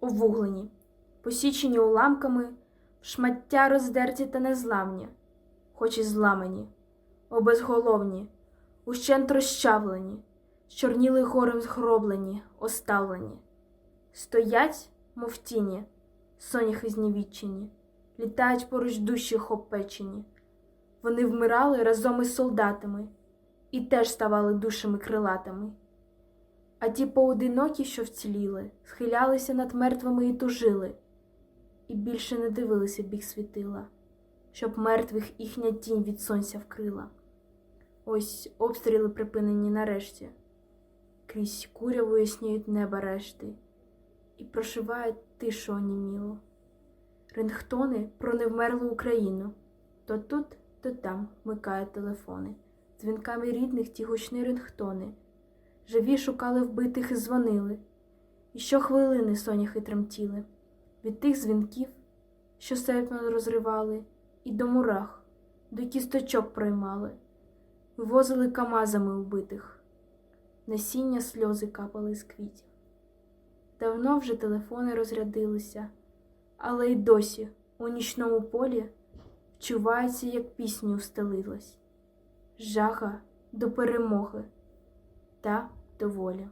овуглені, посічені уламками, шмаття роздерті та незламні, хоч і зламані, обезголовні, ущент розчавлені, чорніли горем згроблені, оставлені. Стоять, мов тіні, соняхи знівічені, літають поруч душі хопечені. Вони вмирали разом із солдатами і теж ставали душами крилатими. А ті поодинокі, що вціліли, схилялися над мертвими і тужили, і більше не дивилися в бік світила, щоб мертвих їхня тінь від сонця вкрила. Ось обстріли припинені нарешті, крізь куряву ясніють неба решти, і прошиває тишу оніміло. Рингтони про невмерлу Україну, то тут, то там вмикають телефони, дзвінками рідних ті гучні рингтони. Живі шукали вбитих і дзвонили, і щохвилини соняхи тремтіли від тих дзвінків, що серпно розривали, і до мурах, до кісточок проймали, вивозили камазами вбитих, насіння сльози капали з квітів. Давно вже телефони розрядилися, але й досі у нічному полі вчувається, як пісню устелилась, жага до перемоги та до волі.